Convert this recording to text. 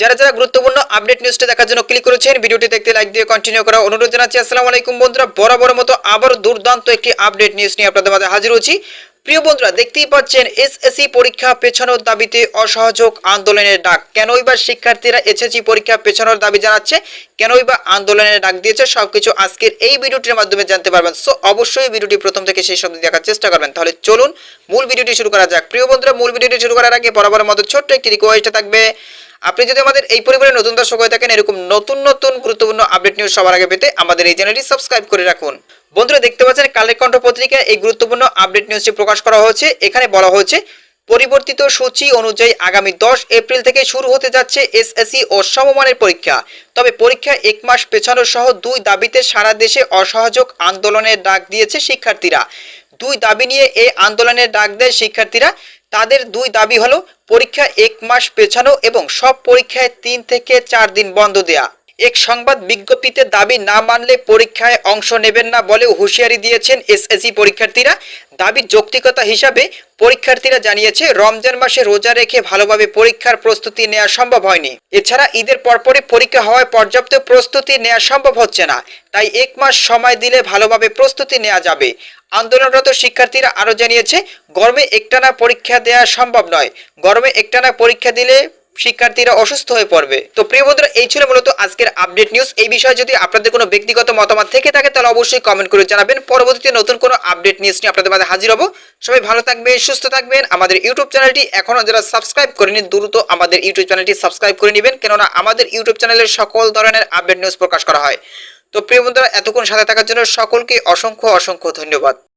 যারা যারা গুরুত্বপূর্ণ আপডেট নিউজটি দেখার জন্য ক্লিক করেছেন, ভিডিওটি দেখতে লাইক দিয়ে কন্টিনিউ করা অনুরোধ জানাচ্ছি। আসসালামু আলাইকুম বন্ধুরা, বরাবর মতো আবার দুর্দান্ত একটি আপডেট নিউজ নিয়ে আপনাদের মাঝে হাজির হচ্ছি। প্রিয় বন্ধুরা, দেখতেই পাচ্ছেন এসএসসি পরীক্ষা পেছানোর দাবিতে অসহযোগ আন্দোলনের ডাক। কেনই বা শিক্ষার্থীরা এসএসসি পরীক্ষা পেছানোর দাবি জানাচ্ছে, কেনই বা আন্দোলনের ডাক দিয়েছে, সবকিছু আজকের এই ভিডিওটির মাধ্যমে জানতে পারবেন। সো অবশ্যই ভিডিওটি প্রথম থেকে সেই সব দেখার চেষ্টা করবেন। তাহলে চলুন মূল ভিডিওটি শুরু করা যাক। প্রিয় বন্ধুরা, মূল ভিডিওটি শুরু করার আগে বরাবরের মতো ছোট্ট একটি রিকোয়েস্ট থাকবে। আপনি যদি আমাদের এই পরিবারে নতুন দর্শক হয়ে থাকেন, এরকম নতুন নতুন গুরুত্বপূর্ণ আপডেট নিউজ সবার আগে পেতে আমাদের এই চ্যানেলটি সাবস্ক্রাইব করে রাখুন। বন্ধুরা, দেখতে পাচ্ছেন কালের কণ্ঠ পত্রিকায় এই গুরুত্বপূর্ণ আপডেট নিউজটি প্রকাশ করা হয়েছে। এখানে বলা হয়েছে, পরিবর্তিত সূচি অনুযায়ী আগামী দশ এপ্রিল থেকে শুরু হতে যাচ্ছে এসএসসি ও সমমানের পরীক্ষা। তবে পরীক্ষা এক মাস পেছানো সহ দুই দাবিতে সারা দেশে অসহযোগ আন্দোলনের ডাক দিয়েছে শিক্ষার্থীরা। দুই দাবি নিয়ে এই আন্দোলনের ডাক দেয় শিক্ষার্থীরা। তাদের দুই দাবি হলো পরীক্ষা এক মাস পেছানো এবং সব পরীক্ষায় তিন থেকে চার দিন বন্ধ দেয়া। এক সংবাদ বিজ্ঞপ্তিতে দাবি না মানলে পরীক্ষায় অংশ নেবেন না বলেও হুঁশিয়ারি দিয়েছেন এসএসসি পরীক্ষার্থীরা। দাবির যৌক্তিকতা হিসাবে পরীক্ষার্থীরা জানিয়েছে, রমজান মাসে রোজা রেখে ভালোভাবে পরীক্ষার প্রস্তুতি নেওয়া সম্ভব হয়নি। এছাড়া ঈদের পরপরই পরীক্ষা হওয়ায় পর্যাপ্ত প্রস্তুতি নেওয়া সম্ভব হচ্ছে না। তাই এক মাস সময় দিলে ভালোভাবে প্রস্তুতি নেওয়া যাবে। আন্দোলনরত শিক্ষার্থীরা আরও জানিয়েছে, গরমে একটানা পরীক্ষা দেওয়া সম্ভব নয়। গরমে একটানা পরীক্ষা দিলে শিক্ষার্থীরা অসুস্থ হয়ে পড়বে। তো প্রিয় বন্ধুরা, এই ছিল মূলত আজকের আপডেট নিউজ এই বিষয়ে যদি আপনাদের কোনো ব্যক্তিগত মতামত থেকে থাকে, তাহলে অবশ্যই কমেন্ট করে জানাবেন। পরবর্তীতে নতুন কোনো আপডেট নিউজ নিয়ে আপনাদের মাঝে হাজির হব। সবাই ভালো থাকবেন, সুস্থ থাকবেন। আমাদের ইউটিউব চ্যানেলটি এখনও যারা সাবস্ক্রাইব করেনি, দ্রুত আমাদের ইউটিউব চ্যানেলটি সাবস্ক্রাইব করে নেবেন। কেননা আমাদের ইউটিউব চ্যানেলের সকল ধরনের আপডেট নিউজ প্রকাশ করা হয়। তো প্রিয় বন্ধুরা, এতক্ষণ সাথে থাকার জন্য সকলকে অসংখ্য অসংখ্য ধন্যবাদ।